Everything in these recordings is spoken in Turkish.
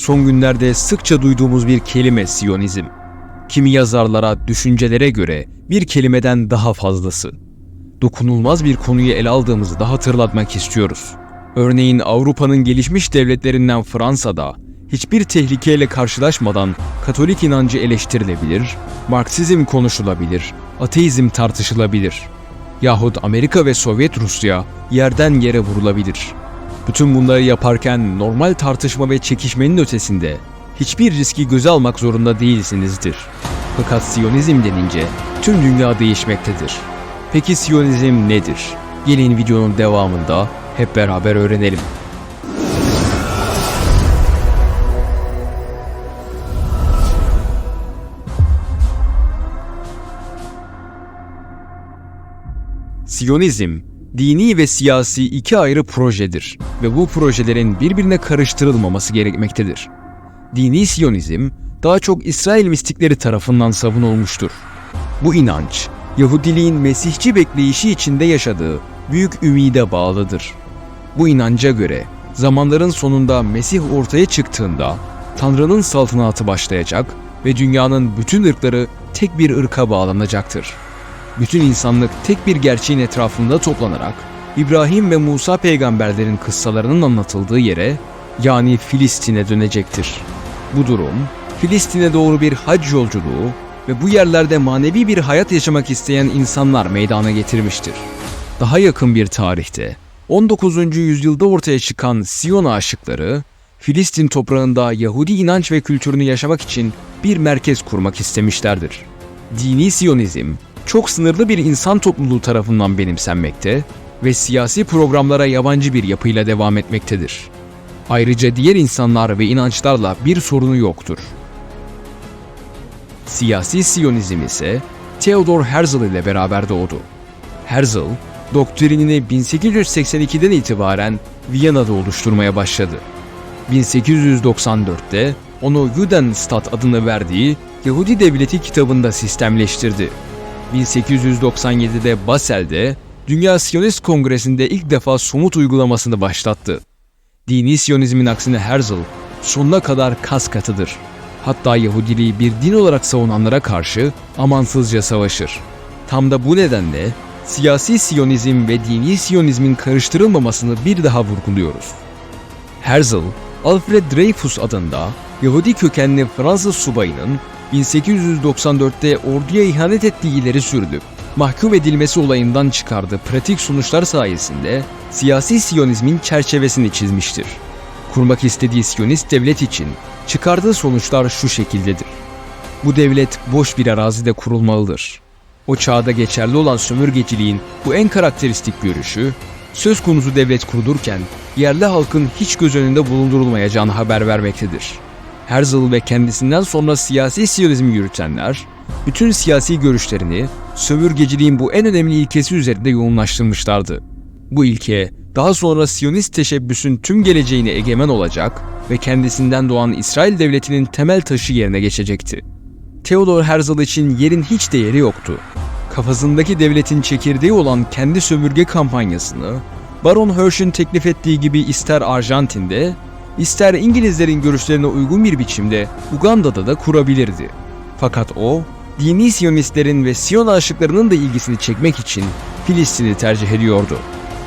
Son günlerde sıkça duyduğumuz bir kelime Siyonizm. Kimi yazarlara, düşüncelere göre bir kelimeden daha fazlası. Dokunulmaz bir konuyu ele aldığımızı da hatırlatmak istiyoruz. Örneğin Avrupa'nın gelişmiş devletlerinden Fransa'da hiçbir tehlikeyle karşılaşmadan Katolik inancı eleştirilebilir, Marksizm konuşulabilir, ateizm tartışılabilir. Yahut Amerika ve Sovyet Rusya yerden yere vurulabilir. Bütün bunları yaparken normal tartışma ve çekişmenin ötesinde hiçbir riski göze almak zorunda değilsinizdir. Fakat Siyonizm denince tüm dünya değişmektedir. Peki Siyonizm nedir? Gelin videonun devamında hep beraber öğrenelim. Siyonizm, dini ve siyasi iki ayrı projedir ve bu projelerin birbirine karıştırılmaması gerekmektedir. Dini Siyonizm, daha çok İsrail mistikleri tarafından savunulmuştur. Bu inanç, Yahudiliğin Mesihçi bekleyişi içinde yaşadığı büyük ümide bağlıdır. Bu inanca göre zamanların sonunda Mesih ortaya çıktığında Tanrı'nın saltanatı başlayacak ve dünyanın bütün ırkları tek bir ırka bağlanacaktır. Bütün insanlık tek bir gerçeğin etrafında toplanarak İbrahim ve Musa peygamberlerin kıssalarının anlatıldığı yere yani Filistin'e dönecektir. Bu durum Filistin'e doğru bir hac yolculuğu ve bu yerlerde manevi bir hayat yaşamak isteyen insanlar meydana getirmiştir. Daha yakın bir tarihte 19. yüzyılda ortaya çıkan Siyon aşıkları Filistin toprağında Yahudi inanç ve kültürünü yaşamak için bir merkez kurmak istemişlerdir. Dini Siyonizm çok sınırlı bir insan topluluğu tarafından benimsenmekte ve siyasi programlara yabancı bir yapıyla devam etmektedir. Ayrıca diğer insanlar ve inançlarla bir sorunu yoktur. Siyasi Siyonizm ise Theodor Herzl ile beraber doğdu. Herzl, doktrinini 1882'den itibaren Viyana'da oluşturmaya başladı. 1894'te onu Judenstaat adını verdiği Yahudi Devleti kitabında sistemleştirdi. 1897'de Basel'de Dünya Siyonist Kongresi'nde ilk defa somut uygulamasını başlattı. Dini Siyonizmin aksine Herzl sonuna kadar kas katıdır. Hatta Yahudiliği bir din olarak savunanlara karşı amansızca savaşır. Tam da bu nedenle siyasi Siyonizm ve dini Siyonizmin karıştırılmamasını bir daha vurguluyoruz. Herzl, Alfred Dreyfus adında Yahudi kökenli Fransız subayının 1894'te orduya ihanet ettiği ileri sürülüp mahkum edilmesi olayından çıkardığı pratik sonuçlar sayesinde siyasi Siyonizmin çerçevesini çizmiştir. Kurmak istediği Siyonist devlet için çıkardığı sonuçlar şu şekildedir. Bu devlet boş bir arazide kurulmalıdır. O çağda geçerli olan sömürgeciliğin bu en karakteristik görüşü, söz konusu devlet kurulurken yerli halkın hiç göz önünde bulundurulmayacağını haber vermektedir. Herzl ve kendisinden sonra siyasi siyonizmi yürütenler, bütün siyasi görüşlerini sömürgeciliğin bu en önemli ilkesi üzerinde yoğunlaştırmışlardı. Bu ilke daha sonra Siyonist teşebbüsün tüm geleceğine egemen olacak ve kendisinden doğan İsrail devletinin temel taşı yerine geçecekti. Theodor Herzl için yerin hiç değeri yoktu. Kafasındaki devletin çekirdeği olan kendi sömürge kampanyasını Baron Hirsch'ün teklif ettiği gibi ister Arjantin'de, ister İngilizlerin görüşlerine uygun bir biçimde Uganda'da da kurabilirdi. Fakat o, dini Siyonistlerin ve Siyon aşıklarının da ilgisini çekmek için Filistin'i tercih ediyordu.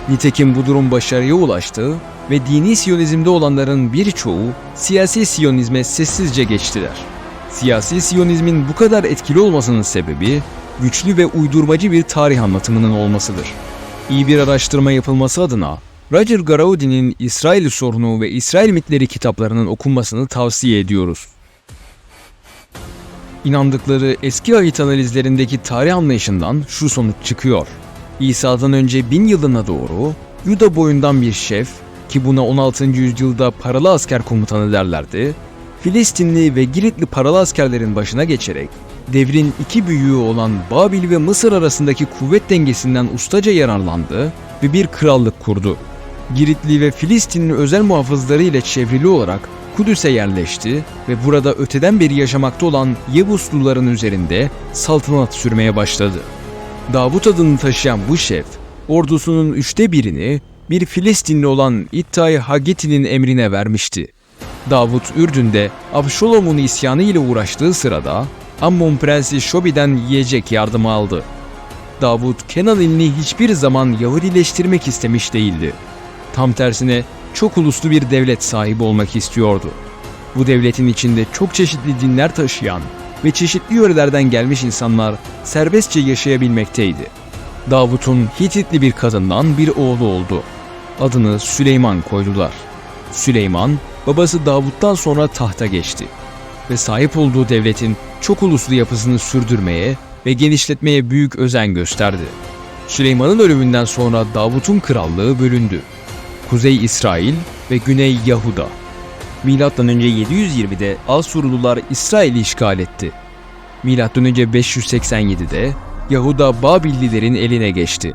Nitekim bu durum başarıya ulaştı ve dini Siyonizmde olanların birçoğu siyasi Siyonizme sessizce geçtiler. Siyasi Siyonizmin bu kadar etkili olmasının sebebi güçlü ve uydurmacı bir tarih anlatımının olmasıdır. İyi bir araştırma yapılması adına Roger Garaudi'nin İsrail sorunu ve İsrail mitleri kitaplarının okunmasını tavsiye ediyoruz. İnandıkları eski ahit analizlerindeki tarih anlayışından şu sonuç çıkıyor. İsa'dan önce bin yılına doğru Yuda boyundan bir şef ki buna 16. yüzyılda paralı asker komutanı derlerdi, Filistinli ve Giritli paralı askerlerin başına geçerek devrin iki büyüğü olan Babil ve Mısır arasındaki kuvvet dengesinden ustaca yararlandı ve bir krallık kurdu. Giritli ve Filistinli özel muhafızları ile çevrili olarak Kudüs'e yerleşti ve burada öteden beri yaşamakta olan Yebusluların üzerinde saltanat sürmeye başladı. Davut adını taşıyan bu şef, ordusunun üçte birini bir Filistinli olan İttay Hageti'nin emrine vermişti. Davut Ürdün'de Abşolom'un isyanı ile uğraştığı sırada Ammon Prensi Şobi'den yiyecek yardımı aldı. Davut Kenan ilini hiçbir zaman Yahudileştirmek istemiş değildi. Tam tersine çok uluslu bir devlet sahibi olmak istiyordu. Bu devletin içinde çok çeşitli dinler taşıyan ve çeşitli yörelerden gelmiş insanlar serbestçe yaşayabilmekteydi. Davut'un Hititli bir kadından bir oğlu oldu. Adını Süleyman koydular. Süleyman, babası Davut'tan sonra tahta geçti ve sahip olduğu devletin çok uluslu yapısını sürdürmeye ve genişletmeye büyük özen gösterdi. Süleyman'ın ölümünden sonra Davut'un krallığı bölündü. Kuzey İsrail ve Güney Yahuda. Önce 720'de Asurlular İsrail'i işgal etti. Önce 587'de Yahuda Babillilerin eline geçti.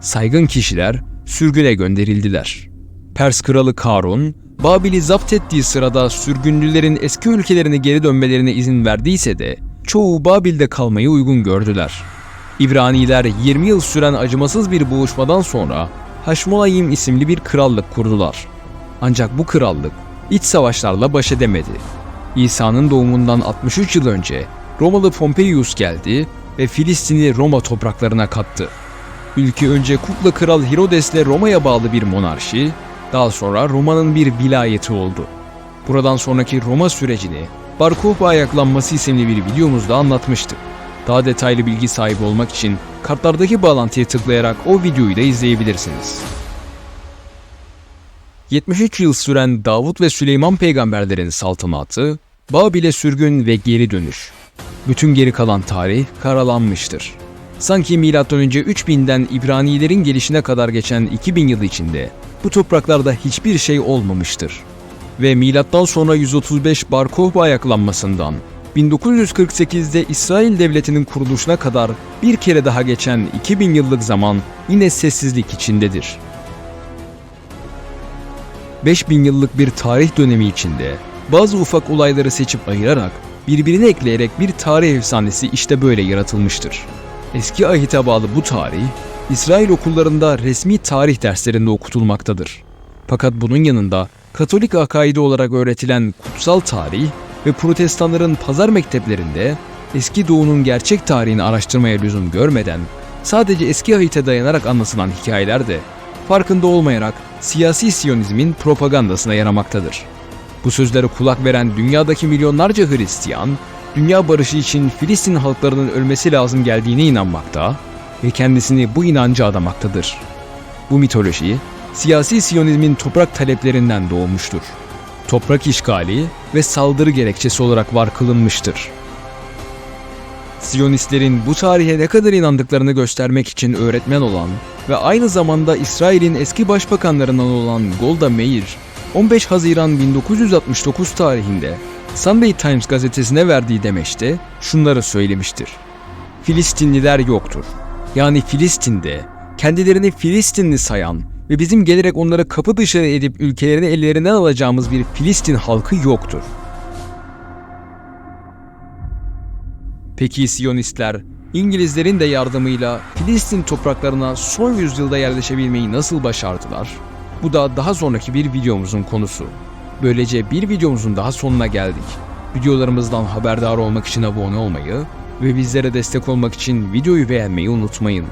Saygın kişiler sürgüne gönderildiler. Pers kralı Karun, Babil'i zapt ettiği sırada sürgünlülerin eski ülkelerine geri dönmelerine izin verdiyse de çoğu Babil'de kalmayı uygun gördüler. İbraniler 20 yıl süren acımasız bir boğuşmadan sonra Haşmolayim isimli bir krallık kurdular. Ancak bu krallık iç savaşlarla baş edemedi. İsa'nın doğumundan 63 yıl önce Romalı Pompeius geldi ve Filistin'i Roma topraklarına kattı. Ülke önce Kukla Kral Herodes'le Roma'ya bağlı bir monarşi, daha sonra Roma'nın bir vilayeti oldu. Buradan sonraki Roma sürecini Bar Kokhba ayaklanması isimli bir videomuzda anlatmıştık. Daha detaylı bilgi sahibi olmak için kartlardaki bağlantıya tıklayarak o videoyu da izleyebilirsiniz. 73 yıl süren Davut ve Süleyman peygamberlerin saltanatı, Babil'e sürgün ve geri dönüş. Bütün geri kalan tarih karalanmıştır. Sanki M.Ö. 3000'den İbranilerin gelişine kadar geçen 2000 yıl içinde bu topraklarda hiçbir şey olmamıştır. Ve milattan sonra 135 Bar Kokhba ayaklanmasından 1948'de İsrail Devleti'nin kuruluşuna kadar bir kere daha geçen 2000 yıllık zaman yine sessizlik içindedir. 5000 yıllık bir tarih dönemi içinde bazı ufak olayları seçip ayırarak birbirine ekleyerek bir tarih efsanesi işte böyle yaratılmıştır. Eski ahite bağlı bu tarih, İsrail okullarında resmi tarih derslerinde okutulmaktadır. Fakat bunun yanında Katolik akaidi olarak öğretilen kutsal tarih ve protestanların pazar mekteplerinde eski doğunun gerçek tarihini araştırmaya lüzum görmeden sadece eski ahite dayanarak anlatılan hikayeler de farkında olmayarak siyasi siyonizmin propagandasına yaramaktadır. Bu sözlere kulak veren dünyadaki milyonlarca Hristiyan, dünya barışı için Filistin halklarının ölmesi lazım geldiğine inanmakta ve kendisini bu inanca adamaktadır. Bu mitoloji, siyasi siyonizmin toprak taleplerinden doğmuştur. Toprak işgali ve saldırı gerekçesi olarak var kılınmıştır. Siyonistlerin bu tarihe ne kadar inandıklarını göstermek için öğretmen olan ve aynı zamanda İsrail'in eski başbakanlarından olan Golda Meir, 15 Haziran 1969 tarihinde Sunday Times gazetesine verdiği demeçte şunları söylemiştir. Filistinliler yoktur. Yani Filistin'de kendilerini Filistinli sayan ve bizim gelerek onları kapı dışarı edip ülkelerini ellerinden alacağımız bir Filistin halkı yoktur. Peki Siyonistler İngilizlerin de yardımıyla Filistin topraklarına son yüzyılda yerleşebilmeyi nasıl başardılar? Bu da daha sonraki bir videomuzun konusu. Böylece bir videomuzun daha sonuna geldik. Videolarımızdan haberdar olmak için abone olmayı ve bizlere destek olmak için videoyu beğenmeyi unutmayın.